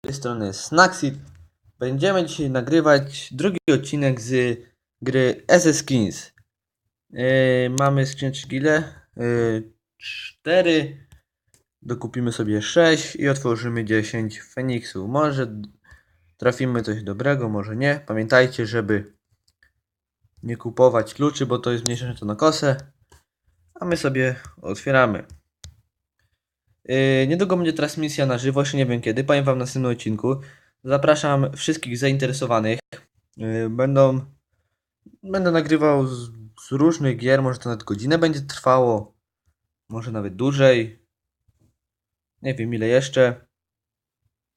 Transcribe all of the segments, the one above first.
tej strony Snacksit. Będziemy dzisiaj nagrywać drugi odcinek z gry SS Skins. Yy, mamy skrzyneczki ile? Yy, 4. Dokupimy sobie 6 i otworzymy 10 Feniksów. Może trafimy coś dobrego, może nie. Pamiętajcie, żeby nie kupować kluczy, bo to jest mniejsze to na kosę. A my sobie otwieramy. Yy, niedługo będzie transmisja na żywo, jeszcze nie wiem kiedy, powiem wam w następnym odcinku. Zapraszam wszystkich zainteresowanych. Yy, będą, będę nagrywał z, z różnych gier, może to nawet godzinę będzie trwało, może nawet dłużej. Nie wiem ile jeszcze.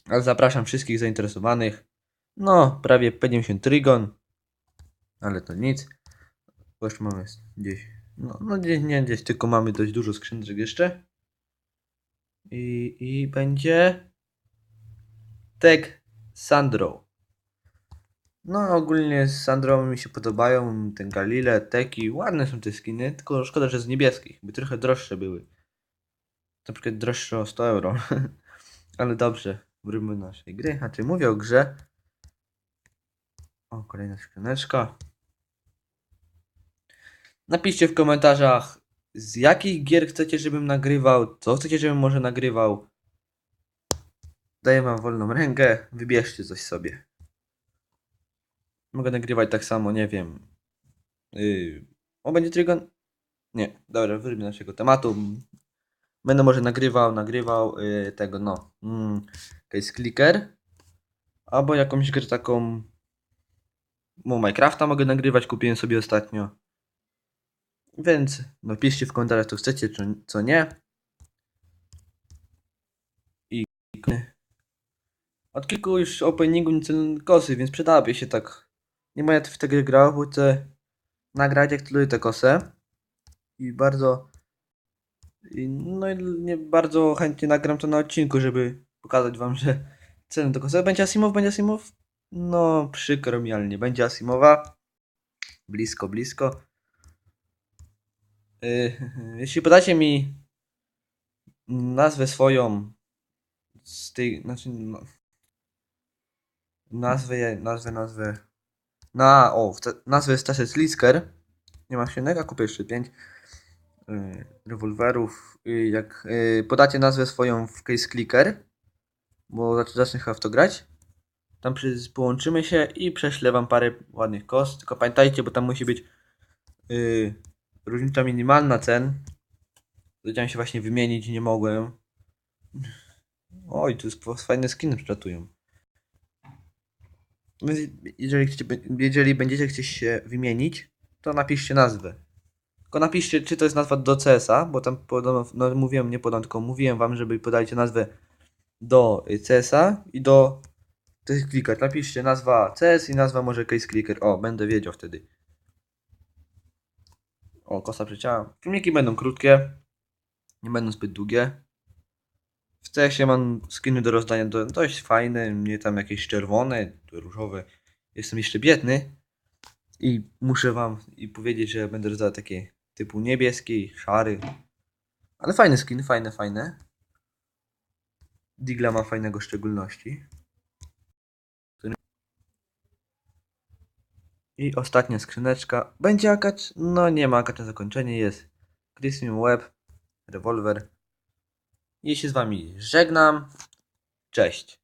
Ale zapraszam wszystkich zainteresowanych. No, prawie P90 Trigon. Ale to nic. Bo już mamy gdzieś. No, no nie gdzieś, tylko mamy dość dużo skrzyneczek jeszcze. I, i będzie Tech Sandro. No ogólnie z Sandro mi się podobają te Galile, Teki, ładne są te skiny, tylko szkoda, że z niebieskich, by trochę droższe były. Na przykład droższe o 100 euro. Ale dobrze, wróćmy do naszej gry. Znaczy mówię o grze. O, kolejna skrzyneczka. Napiszcie w komentarzach, z jakich gier chcecie, żebym nagrywał, co chcecie, żebym może nagrywał. Daję wam wolną rękę, wybierzcie coś sobie. Mogę nagrywać tak samo, nie wiem. Yy, o, będzie Trigon? Nie, dobra, do naszego tematu. Będę może nagrywał, nagrywał yy, tego, no. Mm, case clicker. Albo jakąś grę taką. No, Minecrafta mogę nagrywać, kupiłem sobie ostatnio. Więc napiszcie w komentarzach, co chcecie, czy, co nie. I od kilku już openingu kosy, więc przydałaby się tak. Nie będę w tę grę grał, bo chcę nagrać jak tyle tę kosę. I bardzo. I, no i nie bardzo chętnie nagram to na odcinku, żeby pokazać wam, że ceny to kosę. Będzie Asimow, będzie Asimow? No, przykro mi, ale nie będzie Asimowa. Blisko, blisko. Y, Jeśli podacie mi nazwę swoją z tej, znaczy no, nazwę, nazwę, nazwę na, o, nazwę Staset Lisker nie ma się a kupię jeszcze 5 rewolwerów y, jak y, podacie nazwę swoją w case clicker bo zac- zacznę chyba w to grać tam przy, połączymy się i prześlę wam parę ładnych kost tylko pamiętajcie, bo tam musi być różnica minimalna cen. Chciałem się właśnie wymienić, nie mogłem. Oj, tu jest fajne skiny przylatują. Jeżeli, chcecie, jeżeli będziecie chcieć się wymienić, to napiszcie nazwę. Tylko napiszcie, czy to jest nazwa do CS-a, bo tam podobno, no mówiłem, nie podam, tylko mówiłem wam, żeby podajcie nazwę do CS-a i do Case Clicker. Napiszcie nazwa CS i nazwa może Case Clicker. O, będę wiedział wtedy. O, kosa przecięła. Filmiki będą krótkie. Nie będą zbyt długie. W CS-ie mam skiny do rozdania do, dość fajne. Mnie tam jakieś czerwone, różowe. Jestem jeszcze biedny. I muszę wam i powiedzieć, że będę rozdawał takie typu niebieski, szary. Ale fajne skiny, fajne, fajne. Digla ma fajnego szczególności. I ostatnia skrzyneczka. Będzie akacz? No nie ma akacz na zakończenie. Jest Christian Web, rewolwer. I się z wami żegnam. Cześć.